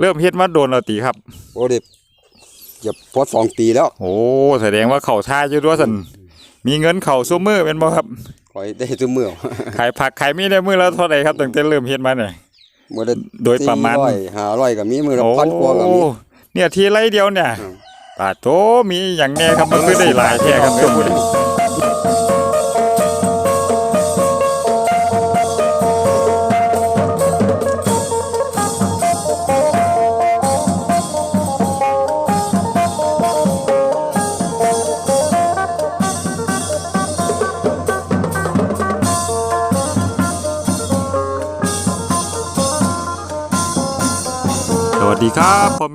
เริ่มเฮ็ดมาโดนแล้วติครับ โอ้เด็จะพอสองปีแล้ว โอ้แสดงว่าเขาท่าอยู่ด้วยสันมีเงินเขาซุมือเป็นบ่ครับคอยได้ซื้อเมื่อขายผักขายมีได้มือละเท่าไหร่ครับตั้งแต่เริ่มเฮ็ดมาเนี่ยเมื่อได้โดยประมาณร้อยห้าร้อยก็มีมือละโอ้พันกว่าก็มีเนี่ยทีไรเดียวเนี่ยอืมปาโตมีอย่างแน่ครับมันคือได้หลายแท้ครับช่วงนี้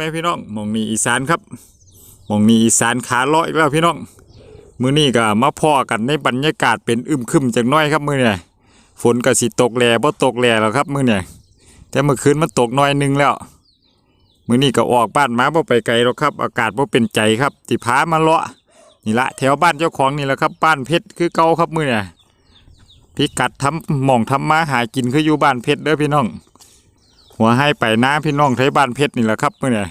แม่พี่น้องมองนี่อีสานครับมองนี่อีสานขาเลาะอีกแล้วพี่น้องมื้อนี้ก็มาพ่อกันในบรรยากาศเป็นอึมครึมจักน้อยครับมื้อเนี่ยฝนก็สิตกแล่บ่ตกแล่แล้วครับมื้อเนี่ยแต่เมื่อคืนมันตกน้อยหนึงแล้วมื้อนี้ก็ออกบ้านมาบ่ไปไกลหรอกครับ อากาศบ่เป็นใจครับสิพามาเลาะนี่ละแถวบ้านเจ้าของนี่แหละครับ บ้านเพชรคือเก่าครับมื้อเนี่ยพิกัดทำหม่องทำมาหากินคืออยู่บ้านเพชรเด้อพี่น้อง หัวให้ไปน้าพี่น้องไทยบ้านเพชรนี่แหละครับเมื่อเนี่ย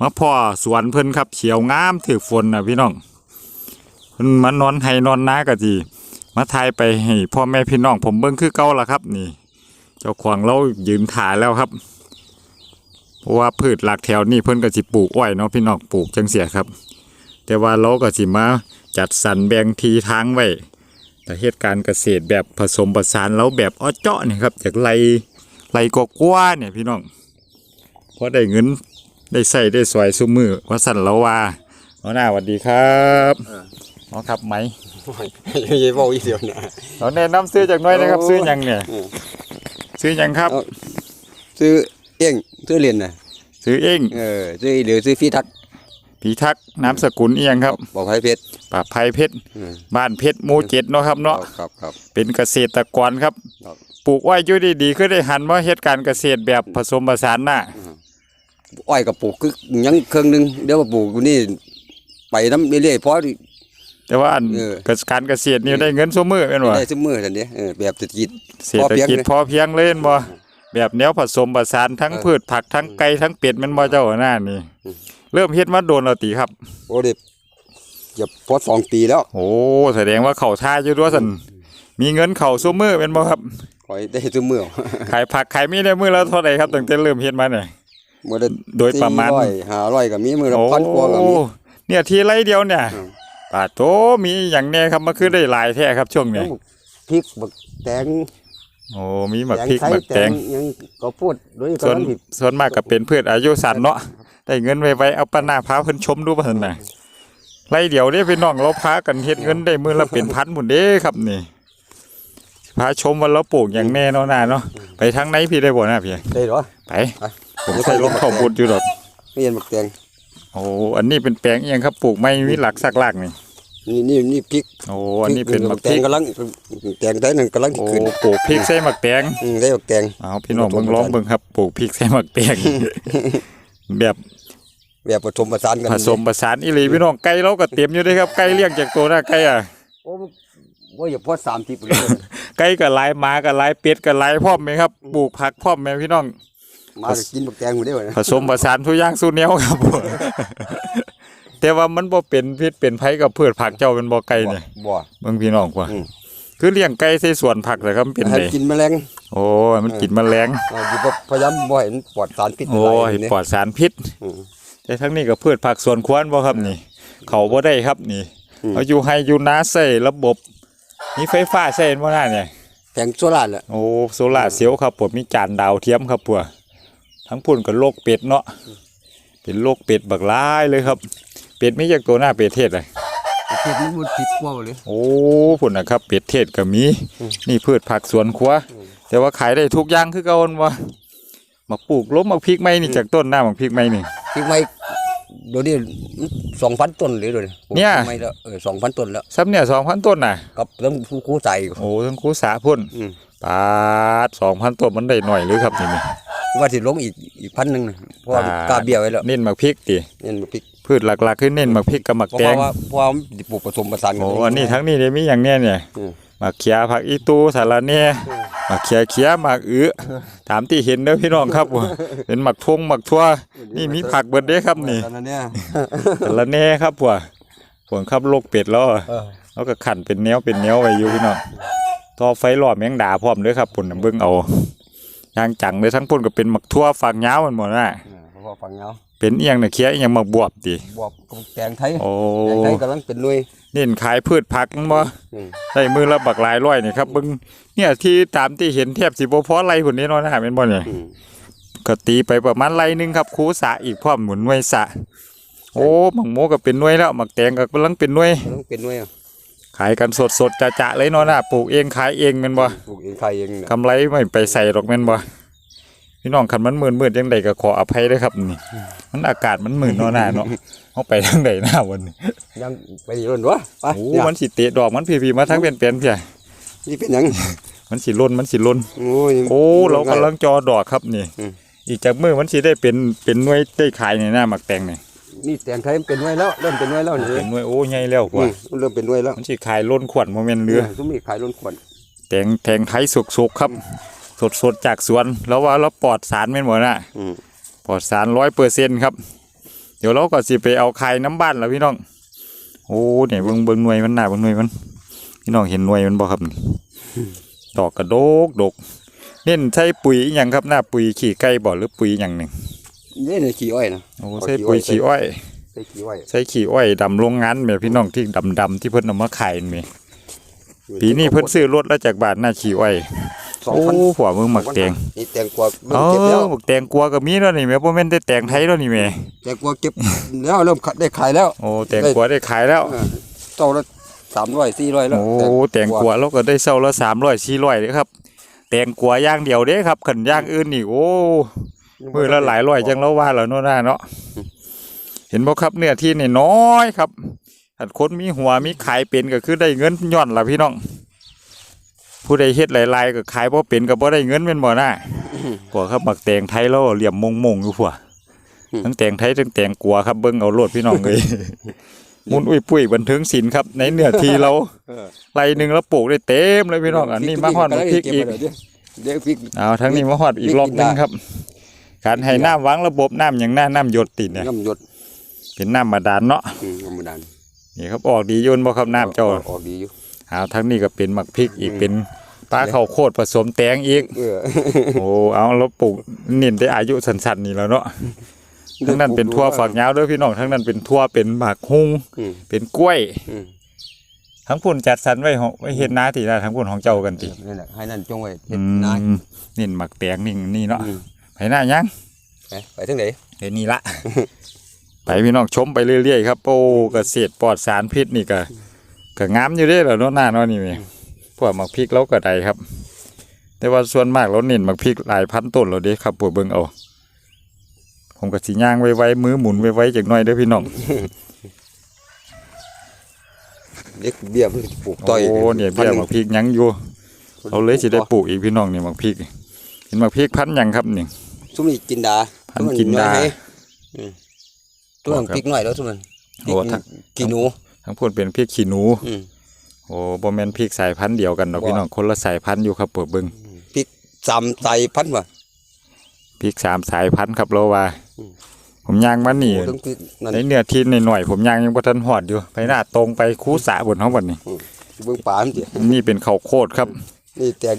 มาพ่อสวนเพิ่นครับ เขียวงามถือฝนนะพี่น้องเพิ่นมานอนให้นอนน้ากะจีมาทายไปให้พ่อแม่พี่น้องผมเบิ่งคือเก่าละครับ นี่ เจ้าของเรายืนถ่ายแล้วครับเพราะว่าพืชหลักแถวนี่เพิ่นก็สิปลูกอ้อยเนาะพี่น้องปลูกจังเสียครับ แต่ว่าเราก็สิมาจัดสรรแบ่งทีทางไว้แต่เหตุการณ์เกษตรแบบผสมผสานแล้วแบบอ้อเจาะนี่ครับจากไร ไหลกกว่าเนี่ยพี่น้องพอได้เงินได้ใส่ได้สวยซุมือว่าสั่นแล้วว่าเอาหน้าสวัสดีครับเอาครับไหมยังบอกอีกเดียวนะเราแนะนำซื้อจากหน้อยนะครับโอ้ซื้อหยังเนี่ยเออซื้อหยังครับเอาซื้อเองซื้อเรียนนะซื้อเองเออซื้อหรือซื้อฟีทักผีทักษ์น้ำสกุลเอียงครับบอกให้เพชรป่าภัยเพชรอืมบ้านเพชรหมู่เจ็ดเนาะครับเนาะครับครับเป็นเกษตรกรครับครับ ปลูกอ้อยอยู่ดีๆคือได้หันมาเฮ็ดการเกษตรแบบผสมผสานน่ะอ้อยกับปลูกคือยังเครื่องหนึงเดี๋ยวมาปลูกอยู่นี่ไปน้ำเรื่อยๆเพราะแต่ว่าอันเออการเกษตรนี่ได้เงินซุมือเป็นว่าได้ซื้อมือทันเดียเออแบบเศรษฐกิจเศรษฐกิจพอเพียงเล่นบ่แบบแนวผสมผสานทั้งเออพืชผักทั้งไก่ทั้งเป็ดแมันบ่เจ้าหน้านี่อืมเริ่มเฮ็ดมาโดนแล้วติครับ โอ้เด็จะพอสองปีแล้ว โอ้แสดงว่าเขาท่าอยู่ด้วยสัน มีเงินเข้าซุมือเป็นบ่ครับคอยได้ซื้อมือขายผักขายมีได้มื้อละเท่าไหร่ครับตั้งแต่เริ่มเฮ็ดมาเนี่ยเมื่อได้โดยประมาณร้อยห้าร้อยก็มีมือละโอ้พันกว่าก็มี เนี่ยทีไรเดียวเนี่ยอืม ปาโตมีอย่างแน่ครับมันคือได้หลายแท้ครับช่วงเนี้ยพริกบักแตงโอ้มีหมักพริกไทยหมักแตงยังก็พูดด้วยส่วนกำลังผิดส่วนมากก็เป็นพืชอายุสั้นเนาะได้เงินไวๆเอาปะหน้าพาเพิ่นชมดูบ่ซั่นน่ะไรเดี๋ยวเด้พี่น้องเราพากันเฮ็ดเงินได้มื้อละเป็นพันหมุนเด้ครับนี่ พาชมว่าเราปลูกอย่างแน่เนาะน่าเนาะไปทางไหนพี่ได้บ่นะพี่ได้เหรอไปไปผมใส่ลงข้าวบุดอยู่ดอกไม่เห็นบักแตงโอ้อันนี้เป็นแปลงอีหยังครับปลูกไม่มีหลักสักหลักนี่นี่นี่นี่พริกโอ้อันนี้เป็นหมักแตพริงกกำลังแตงไทยนั่นกำลังโอ้ขึ้นปลูกพริกใส่หมักแตงอืมได้บักแตงเอาพี่น้องเบิ่งลองเบิ่งครับปลูกพริกใส่หมักแตงแบบแบบผสมผสานกันผสมผสานอีหลีพี่น้องไก่เราก็เต็มอยู่เด้ครับไก่เลี้ยงจากตัวนะไก่อะโอ้ว่าอย่าพอสามสิบเลย ไก่ก็หลายหมาก็หลายเป็ดก็หลายพร้อมไหมครับปลูกผักพร้อมไหมพี่น้อง มาก็กินบักแตงอยู่ได้บ่นะผสมผสานทุกอย่างสู้แนวครับแต่ว่ามันบ่เป็นพิษเป็นภัยกับพืชผักเจ้าเป็นบ่ไก่เนี่ยบ่ เบิ่งพี่น้องกว่าอืม คือเลี้ยงไก่ใส่สวนผักแต่ครับมันเป็นให้ไดกินแมลงโอ้ยมันกินแมลงอ่าอยู่บ่พยายามบ่ให้มันปลอดสารพิษโอ้ยนี่ปลอดสารพิษ อืม แต่ทั้งนี้ก็พืชผักสวนครัวบ่ครับนี่ เขาบ่ได้ครับนี่อืม เอาอยู่ให้อยู่นาใส่ระบบ มีไฟฟ้าใส่บ่น่าเนี่ยแผงโซล่าร์แหละโอ้โซล่าร์เซลล์ครับผมมีจานดาวเทียมครับปัวทั้งพุ่นกับโลกเป็ดเนาะเป็นโลกเป็ดบักหลายเลยครับ เป็ดไม่จากตัวหน้าเป็ดเทศเลยพิษมันบ่ผิดกว่าเลย โอ้พุ่นนะครับ เป็ดเทศก็มีอืมนี่พืชผักสวนครัว แต่ว่าขายได้ทุกอย่างคือเก่าหั่นวะมาปลูกล้มมาพริกไม้นี่จากต้นหน้ามาพริกไม้นี่พริกไม้ เดี๋ยวนี้สองพันต้นเลยเดี๋ยวนี้เนี่ยพริกไม้แล้วเออสองพันต้นแล้วซ้ำเนี่ยสองพันต้นน่ะ กับต้องผู้คู่ใจ โอ้ทั้งคูสาพุ่นอืม ปาดสองพันต้นมันได้หน่อยหรือครับนี่นี่ ว่าสิลงอีกอีกพันหนึ่งนะเพราะว่าอ่ากาเบี้ยวไว้แล้วเน้นมาพริกติเนี่ยมันพริกพืชหลักๆคือเน้นมาพริกกับหมักเพราะแตงว่าเพราะว่ามันผสมผสานกัโอ้อันนี้ทั้งนี้เนี่ยมีอย่างเนี้ยเนี่ย อืมห มักเขียผักอีตูสาระแหน่หมักเขียเขียหมักอื้อถามที่เห็นเด้อพี่น้องครับเป็นหมักทงหมักทั่ว นี่มีผักเบิดเด้ครับนี่ตอนนั้นเนี่ยสาระแหน่ครับพวกพวกครับโลกเป็ดแล้วอะเออแล้วก็ขันเป็นแนวเป็นแนวไว้อยู่พี่น้องต่อไฟหลอดแมงดาพร้อมเด้วยครับปุ่นน่ะเบิ่งเอาย่างจังเลยทั้งปุ่นก็เป็นหมักทั่วฝักยาวมันหมดน่ะเออเพราะว่าฟังเงา เป็นเอียงน่ะเคี้ยเอียงหมักบวบติบวบกับแตงไทยโอ้แตงไทยกำลังเป็นหน่วยเน้นขายพืชผักนั่นบ่อืมได้มือละบักหลายร้อยนี่ครับเบิ่งเนี่ยที่ตามที่เห็นแทบสิบ่พอไรพุ่นนี้เนาะนะเป็นบ่เนี่ยอืมก็ตีไปประมาณไรหนึงครับคูสะอีกพร้อมหมุนหน่วยสะ โอ้หมักโมก็เป็นหน่วยแล้วหมักแตงก็กำลังเป็นหน่วยกำลังเป็นหน่วยอะขายกันสดๆจะๆเลยเนาะนะปลูกเองขายเองแม่นบ่ปลูกเองใครเองเนี่ยกำไรไม่ไปใส่หรอกแม่นบ่ พี่น้องคันมันมืดมืดๆจังใดก็ขออภัยด้วยครับนี่ มันอากาศมันมืดเนาะหน้าเนาะเฮาไปทางใดหน้าวันนี้ยังไปอยู่นั่นวะไปโอ้เนี่ยมันสิเตะดอกมันพี่ๆมาทั้งเป็นๆเพียนี่เป็นหยังมันสิล่นมันสิล่นโอ้ยโอ้เรากำลังจอดอกครับนี่อืมอีกจากมือมันสิได้เป็นเป็นหน่วยได้ขายในหน้าหมักแตงนี่นี่แตงไทยมันเป็นหน่วยแล้วเริ่มเป็นหน่วยแล้วนี่เป็นหน่วยโอ้ใหญ่แล้วกอืว่ามมันเริ่มเป็นหน่วยแล้วมันสิขายล้นขวดโมเมนเรือทุกมีขายล้นขวดแตงแทงไทยสุกๆครับ สดๆจากสวน แล้วว่าเราปลอดสารแม่นบ่น่ะอืมปลอดสารร้อยเปอร์เซ็นต์ครับ เดี๋ยวเราก็สิไปเอาไข่น้ำบ้านแล้วพี่น้อง โอ้เนี่ยเบิ่งเบิ่งหน่วยมันหน้าเบิ่งหน่วยมัน พี่น้องเห็นหน่วยมันบ่ครับนี่ดอกกระโดกดกเน้นใช้ปุ๋ยอหย่างครับหน้าปุ๋ยขี้ไก่บ่หรือปุ๋ยอหย่างหนึ่งนี่เนี่ยขี้อ้อยนะโอ้เอาใช้ขี้อ้ปุ๋อยยขี้อ้อยใส่ขี้อ้อยใช้ขี้อ้อยดำโรงงานแม่พี่น้องที่ดำๆที่เพิ่นเอามาขายนี่ปีนี้เพิ่นซื้อรถแล้วจากบาทหน้าขี้อ้อย สองโอ้พันหัวมึงหมักแตงนี่แตงกวาเริ่เอมเก็บแล้วอหมักแตงกลัวก็มีแล้วนี่แม่บ่แม่นได้แตงไทยแล้วนี่แม่แตงกวาเก็บแล้วเริ่มขายได้ขายแล้วโอ้แตงกลัวได้ขายแล้ว เออเจ้าละสามร้อยสี่ร้อยแล้วโอ้แตงกลัวเราก็ได้เซาละ300 400เลยครับ แตงกลัวอย่างเดียวเด้ครับขันอย่างอื่นนี่โอ้ มือละหลายร้อยจังแล้วว่าแล้วโน่นน่ะเนาะเห็นบ่ครับเนื้อที่นี่น้อยครับถ้าคนมีหัวมีขายเป็นก็คือได้เงินย้อนล่ะพี่น้อง ผู้ใดเฮ็ดหลายๆก็ขายบ่เป็นก็บ่ได้เงินแม่นบ่น่ะพวกครับหมักแตงไทยแล้วเหลี่ยมมงๆอยู่พวกทั้งแตงไทยทั้งแตงกัวครับเบิ่งเอาโลดพี่น้องเอ้ยมุนอุ้ยปุ้ยบันเทิงศิลป์ครับ ในเนื้อที่เราเออไรหนึ่งแล้วปลูกได้เต็มเลยพี่น้องอันนี้มาฮอดมาพริกอีกเดี๋ยวเดี๋ยวพริกเอาทั้งนี้มาฮอดอีกรอบหนึงครับการให้น้ำวางระบบน้ำอย่างหน้าน้ำหยดติดเนี่ยน้ำหยดเป็นน้ำบาดาลเนาะอืมธรรมดานี่ครับออกดีโยนบ่ครับน้ำเจ้าออกออกดีอยู่ เอาทั้งนี้ก็เป็นหมักพริกอีกเป็นปลาข้าวโคตรผสมแตงอีกเออโอ้เอาแล้วปลูกเน้นได้อายุสั้นๆนี่แล้วเนาะทั้งนั้นเป็นทั่วฝักยาวเด้อพี่น้องทั้งนั้นเป็นทั่วเป็นหมากฮุงอืมเป็นกล้วยอืมทั้งพุ่นจัดสรรไว้ของไว้เฮ็ดนาติได้ทั้งพุ่นของเจ้ากันตินั่นแหละให้นั่นจงไว้เฮ็อืดนายมนี่หมักแตงนี่นี่เนาะอืมไปหน้ายังไปไปทางไหนเดี๋ยวนี้ละไปพี่น้องชมไปเรื่อยๆครับโอ้เกษตรปลอดสารพิษนี่ก็ ก็งามอยู่เด้อเหรอเนาะหน้าเนาะนี่แม่พวกหมักพริกเราก็ได้ครับ แต่ว่าส่วนมากเราเน้นหมักพริกหลายพันต้นเราเด้ครับปวดเบิ่งเอาผมก็สิย่างไว้ๆมือหมุนไว้ๆจักหน่อยเด้อพี่น้องเด็กเบี้ยมันปลูกต่อยโอ้เนี่ยเบี้ยหมักพริกยังอยู่เราเลยสิได้ปลูกอีกพี่น้องนี่หมักพริกเห็นหมักพริกพันธุ์หยังครับนี่ซุมนี่กินดาพันกินดาอืมตัวมันพริกหน่อยแล้วซุมมันพริกโอ้ทั้งกินหนู ทั้งพูดเป็นพริกขี้หนูอืมโอ้บ่แม่นพริกสายพันธุ์เดียวกันดอกบ่พี่น้องคนละสายพันธุ์อยู่ครับปวดเบิ่งพริกสามไตพันว่ะพริกสามสายพันธุ์ครับเราว่าอืมผมย่างมานี่โอ้ทั้งพริกนั่นในเนื้อที่หน่อยๆผมย่างยังบ่ทันหอดอยู่ไปหน้าตรงไปคูสาบนเฮาบัดนี้เบิ่งป่ามันสินี่เป็นข้าวโคตรครับ นี่แตง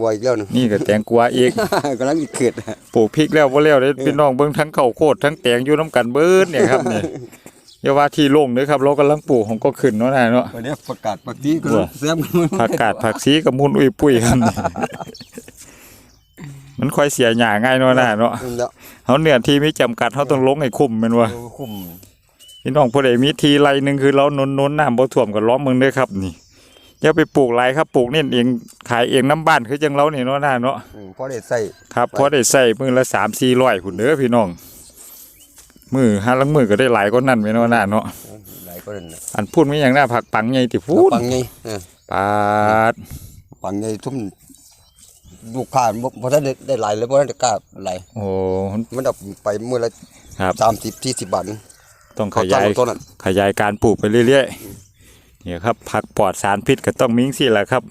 วัวอีกแล้วนึงนี่ก็แตงกวาอีกกำลังสิเกิดปลูกพริกแล้วบ่แล้วเด้พี่น้องเบิ่งทั้งข้าวโคตรทั้งแตงอยู่นํกันเบิดเนี่ยครับนี่ อย่าว่าที่โล่งเด้อครับเรากำลังปลูกผมก็ขึ้นเนาะนะเนาะวันนี้ประกาศปฏิก็ว่าแซมผักกาดผักชีกับมูลอุ้ยปุ้ยครับนี่ มันค่อยเสียหญ้าง่ายเนาะนะเนาะนั่นแล้วเฮาเนื้อที่มีจำกัดเฮาต้องลงให้คุ้มแม่นว่าคุ้มพี่น้องผู้ใดมีทีไรหนึ่งคือเรานนนน้ำบ่ท่วมก็ล้อมมึงเด้อครับนี่อย่าไปปลูกไรครับปลูกนี่เองขายเองน้ำบ้านคือจังเรานี่เนาะน่าเนาะอืมพอได้ใส่ครับพอได้ใส่มือละสามสี่ร้อยพุ่นเด้อพี่น้อง มือห้าลังมือก็ได้หลายก็นั่นไปเนาะน่าเนาะหลายก็นั่นน่ะอันพูดไม่อย่างน่าผักปังไงติพูดปังไงเออปาดปังไงทุ่มลูกค้าบ่บ่ทันได้ได้หลายเลยบ่ทันได้กล้าหลายโอ้มันเอาไปมื้อละครับ30 40บาทต้องขเขายาจ้างยตัวนั้นขยายการปลูกไปเรื่อยเนี่ยครับผักปลอดสารพิษก็ต้องมิ้งสิแหละครับ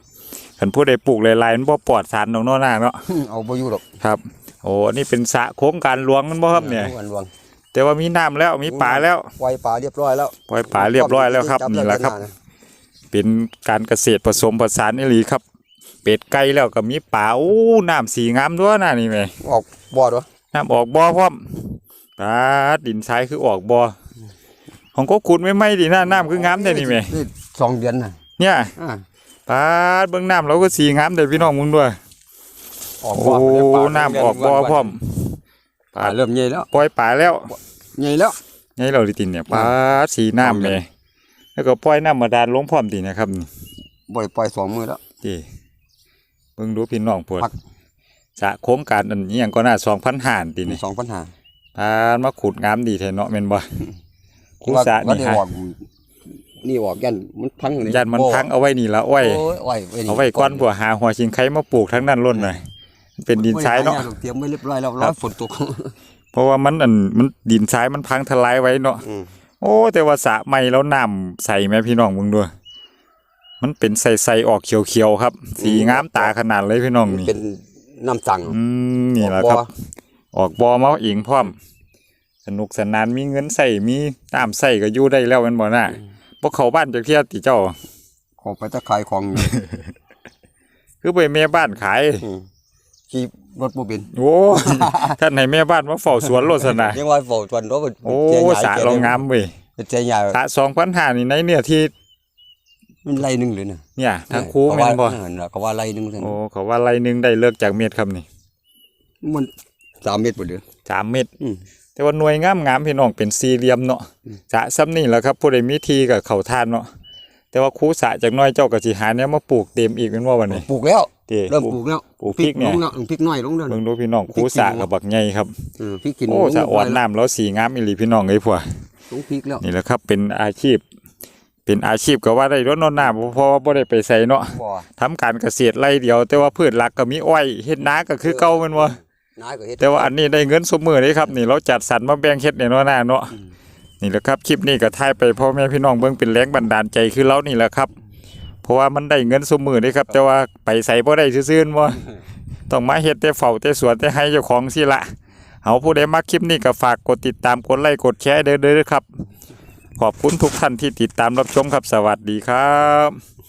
คันผู้ใดปลูกหลายๆมันบ่ปลอดสารดอกเนาะหน้าเนาะเอาบ่อยู่หรอกครับ โอ้อันนี่เป็นสระโครงการหลวงมันบ่ครับเนี่ยวันรวง แต่ว่ามีน้ำแล้วมีป่าแล้วปล่อยปลาเรียบร้อยแล้วปล่อยป่าเรียบร้อยแล้วครับจันี่แหละครับเดือนาเป็นการเกษตรผสมผสานอีหลีครับ เป็ดไก่แล้วก็มีป่าโอ้น้ำสีงามด้วยนะนี่แหม่ออกบ่อด้วยน้ำออกบ่อพร้อมปาดดินทรายคือออกบ่อของก็ขุดไม่ไหม่ดิน้าน้ำคืองามแต่นี่แหม่นี่สองเดือนน่ะเนี่ยอ่าปาดเบิ่งน้ำเราก็สีงามแต่พี่น้องมึงด้วยออกโอ้บ่อน้ำออกบ่อพร้อม ปลาเริ่มใหญ่แล้วปล่อยป่าแล้วใหญ่แล้วไงเราดิตินเนี่ยปาดสีน้ำแหม่แล้วก็ปล่อยน้ำมาดานลงพร้อมตินะครับนี่บ่อยปล่อยสองมือแล้วดีเบิ่งดูพี่น้องปวดพักสระโครงการอันนี้ยังก็น่าสองพันห้าตีนี่สองปัญหาพานมาขุดงามดีแท้เนาะแม่นบ่คูสระว่านี่ได้ฮะออกนี่ออกยันมันพังเลยยันมันพังเอาไว้นี่ละอ้อยโอ้ยอ้อยไว้นี่เอาไว้ก้อนผัวหาหัวชิงไข่มาปลูกทั้งนั้นล้นเลยมัน เป็นดินทรายเนาะไม่ได้หรอกเตรียมไว้เรียบร้อยแล้วครัร้อบยฝนตก เพราะว่ามันอันมันดินทรายมันพังทลายไว้เนาะอืมโอ้แต่ว่าสระใหม่แล้วน้ำใสแม่พี่น้องมึงด้วย มันเป็นใสๆออกเขียวๆครับ สีงามตาขนาดเลยพี่น้องนี่เป็นน้ำสั่งอืมนี่แหละครับ ออกบอมาเองพร้อม สนุกสนานมีเงินใส่มีน้ำใส่ก็อยู่ได้แล้วแมันบ่น่ะบ่เข้าบ้านจากเที่ยติเจ้า ขอไปตะขายของอยู่คือไปแม่บ้านขายอืม ขี่รถบ่เป็นโอ้ ท่านให้แม่บ้านมาเฝ้าสวนโลดสนะยังว่าเฝ้าจวนรถโอ้สระเรางามเว้ยเป็นใจใหญ่สระสองพันห้านี่ในเนี่ยที่มันไล่หนึงเลยนะเนี่ยทางคูแม่นบ่เขาว่าเออเขาว่าไล่หนึงซั่นโอ้เขาว่าไรหนึงได้เลิกจากเม็ดครับนี่มันสามเมตรบ่เด้อสามเม็ดอืมแต่ว่าหน่วยงามงามพี่น้องเป็นสี่เหลี่ยมเนาะอืมสระซ้ำนี่แหละครับผู้ใดมีทีกับเขาทานเนาะแต่ว่าคูสระจากน้อยเจ้าก็สิหาเนี่ยมาปลูกเต็มอีกเป็นว่าวันนี้ปลูกแล้ว เด้เริ่มปลูกแล้วปลูกพริกเนี่ยลงแล้วอืมพริกน้อยลงแล้วเบิ่งดูพี่น้องคูสระกับบักใหญ่ครับเออพริกกินโอ้สะอ่อนน้ำแล้วสีงามอีหลีพี่น้องเอ้ยพวกลงพริกแล้วนี่แหละครับเป็นอาชีพ เป็นอาชีพก็ว่าได้รถนอนหน้าเพราะว่าบ่ได้ไปใส่เนาะบ่ทำการเกษตรไร่เดียว แต่ว่าพืชหลักก็มีอ้อยเฮ็ดนาก็คือเก่าแมันว่านายก็เฮ็ดแต่ว่าอันนี้ได้เงินสมมือเลยครับ นี่เราจัดสรรมาแบ่งเฮ็ดในเนาะหน้าเนาะนี่แหละครับคลิปนี้ก็ถ่ายไปพ่อแม่พี่น้องเบิ่งเป็นแรงบันดาลใจคือเรานี่แหละครับ เพราะว่ามันได้เงินสมมือเลยครับ แต่ว่าไปใส่บ่ได้ซื่อๆว่าต้องมาเฮ็ดแต่เฝ้าแต่สวนแต่ให้เจ้าของสิละเอาผู้ใดมักคลิปนี้ก็ฝากกดติดตามกดไลค์กดแชร์เด้อเด้อครับ ขอบคุณทุกท่านที่ติดตามรับชมครับสวัสดีครับ